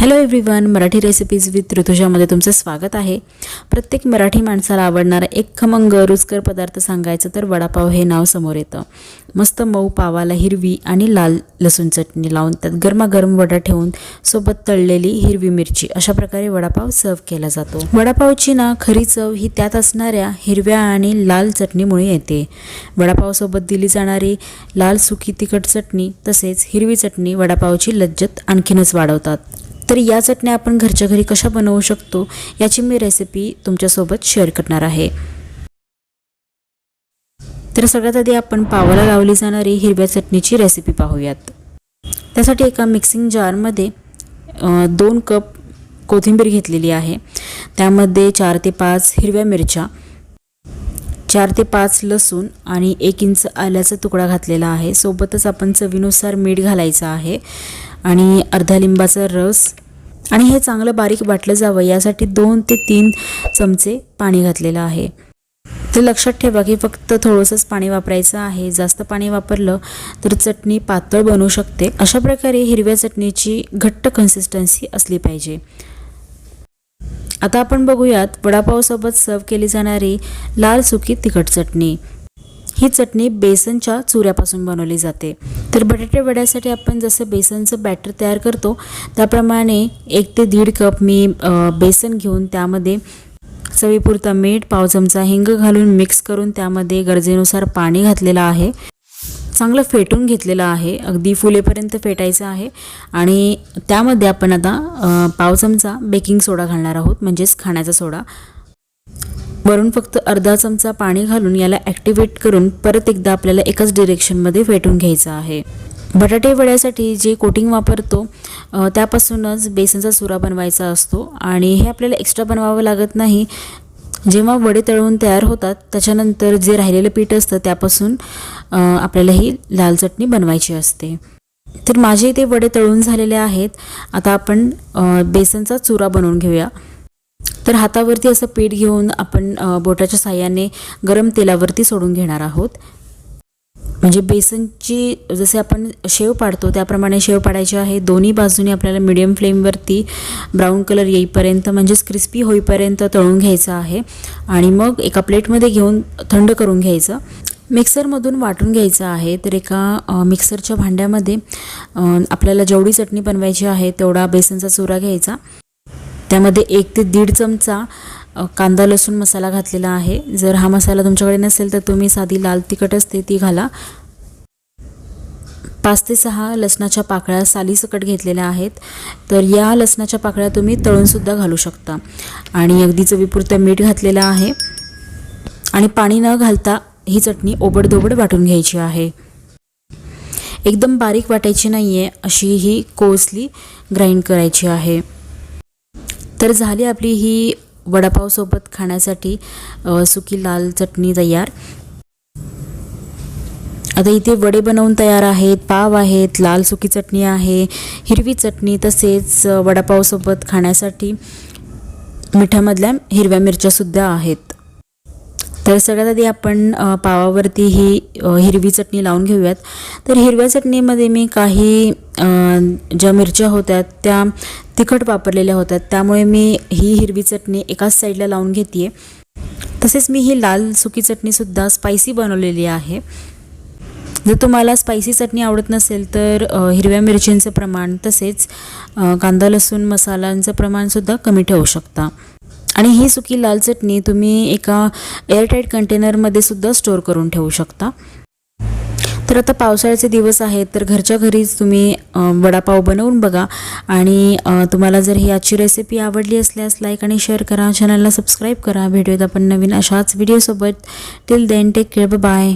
Hello everyone Marathi recipes with ऋतुजामध्ये तुमचं स्वागत आहे. प्रत्येक मराठी माणसाला आवडणारा एक खमंग रुचकर पदार्थ सांगायचं तर वडापाव हे नाव समोर येतं. मस्त मऊ पावाला हिरवी आणि लाल लसूण चटणी लावून त्यात गरमागरम वडा ठेवून सोबत तळलेली हिरवी मिरची अशा प्रकारे वडापाव सर्व केला जातो. वडापावची ना खरी चव ही त्यात असणाऱ्या हिरव्या आणि लाल चटणीमुळे येते. वडापावसोबत दिली जाणारी लाल सुकी तिखट चटणी तसेच हिरवी चटणी वडापावची लज्जत आणखीनच वाढवतात. तर या चटण्या आपण घरच्या घरी कशा बनवू शकतो याची मी रेसिपी तुमच्यासोबत शेअर करणार आहे. तर सगळ्यात आधी आपण पावाला लावली जाणारी हिरव्या चटणीची रेसिपी पाहूयात. त्यासाठी एका मिक्सिंग जारमध्ये दोन कप कोथिंबीर घेतलेली आहे. त्यामध्ये चार ते पाच हिरव्या मिरच्या चार ते पाच लसूण आणि एक इंच आल्याचा तुकडा घातलेला आहे. सोबतच आपण चवीनुसार मीठ घालायचं आहे आणि अर्धा लिंबाचा रस आणि हे चांगलं बारीक वाटलं जावं. यासाठी दोन ते तीन चमचे पाणी घातलेलं आहे. तर लक्षात ठेवा की फक्त थोडंसंच पाणी वापरायचं आहे. जास्त पाणी वापरलं तर चटणी पातळ बनू शकते. अशा प्रकारे हिरव्या चटणीची घट्ट कन्सिस्टन्सी असली पाहिजे. आता आपण बघूयात वडापावसोबत सर्व केली जाणारी लाल सुकी तिखट चटणी. ही चटणी बेसनच्या चुऱ्यापासून बनवली जाते. तर बटाटे वड्यासाठी आपण जसं बेसनचं बॅटर तयार करतो त्याप्रमाणे एक ते दीड कप मी बेसन घेऊन त्यामध्ये चवीपुरता मीठ पाव चमचा हिंग घालून मिक्स करून त्यामध्ये गरजेनुसार पाणी घातलेलं आहे. चांगलं फेटून घेतलेलं आहे. अगदी फुलेपर्यंत फेटायचं आहे. आणि त्यामध्ये आपण आता पाव चमचा बेकिंग सोडा घालणार आहोत म्हणजेच खाण्याचा सोडा. वरून फक्त अर्धा चमचा पाणी घालून याला ॲक्टिवेट करून परत एकदा आपल्याला एकाच डिरेक्शनमध्ये फेटून घ्यायचं आहे. बटाटे वड्यासाठी जे कोटिंग वापरतो त्यापासूनच बेसनचा चुरा बनवायचा असतो आणि हे आपल्याला एक्स्ट्रा बनवावं लागत नाही. जेव्हा वडे तळून तयार होतात त्याच्यानंतर जे राहिलेलं पीठ असतं त्यापासून आपल्याला ही लाल चटणी बनवायची असते. तर माझे इथे वडे तळून झालेले आहेत. आता आपण बेसनचा चुरा बनवून घेऊया. तर हातावरती असं पीठ घेऊन आपण बोटाच्या साह्याने गरम तेलावरती सोडून घेणार आहोत. म्हणजे बेसनची जसे आपण शेव पाडतो त्याप्रमाणे शेव पाडायची आहे. दोन्ही बाजूने आपल्याला मिडियम फ्लेमवरती ब्राऊन कलर येईपर्यंत म्हणजेच क्रिस्पी होईपर्यंत तळून घ्यायचं आहे. आणि मग एका प्लेटमध्ये घेऊन थंड करून घ्यायचं. मिक्सरमधून वाटून घ्यायचं आहे. तर एका मिक्सरच्या भांड्यामध्ये आपल्याला जेवढी चटणी बनवायची आहे तेवढा बेसनचा चुरा घ्यायचा. त्यामध्ये एक ते दीड चमचा कांदा लसूण मसाला घातलेला आहे. जर हा मसाला तुमच्याकडे नसेल तर तुम्ही साधी लाल तिखट असते ती घाला. पाच ते सहा लसणाच्या पाकळ्या सालीसकट घेतलेल्या आहेत. तर या लसणाच्या पाकळ्या तुम्ही तळूनसुद्धा घालू शकता. आणि अगदी चवीपुरतं मीठ घातलेलं आहे. आणि पाणी न घालता ही चटणी ओबडधोबड वाटून घ्यायची आहे. एकदम बारीक वाटायची नाही आहे अशी ही कोसली ग्राइंड करायची आहे. तर झाली आपली ही वडापावसोबत खाण्यासाठी सुकी लाल चटणी तयार. आता इथे वडे बनवून तयार आहेत पाव आहेत लाल सुकी चटणी आहे हिरवी चटणी तसेच वडापावसोबत खाण्यासाठी मिठामधल्या हिरव्या मिरच्यासुद्धा आहेत. तर सगळ्यात आधी आपण पावावरती ही हिरवी चटणी लावून घेऊयात. तर हिरव्या चटणीमध्ये मी काही ज्या मिरच्या होत्या त्या तिखट वापरलेल्या होत्या. त्यामुळे मी ही हिरवी चटणी एकाच साईडला लावून घेते तसेच मी ही लाल सुकी चटणीसुद्धा स्पायसी बनवलेली आहे. जर तुम्हाला स्पायसी चटणी आवडत नसेल तर हिरव्या मिरचींचं प्रमाण तसेच कांदा लसूण मसाल्यांचं प्रमाणसुद्धा कमी ठेवू शकता. आणि ही सुकी लाल चटणी तुम्ही एका एअरटाईट कंटेनरमध्ये सुद्धा स्टोअर करून ठेवू शकता. तर आता पावसाळ्याचे दिवस आहेत तर घरच्या घरीच तुम्ही वडापाव बनवून बघा. आणि तुम्हाला जर ही आजची रेसिपी आवडली असल्यास लाईक आणि शेअर करा. चॅनलला सबस्क्राईब करा. भेटूयात आपण नवीन अशाच व्हिडिओसोबत till then take care bye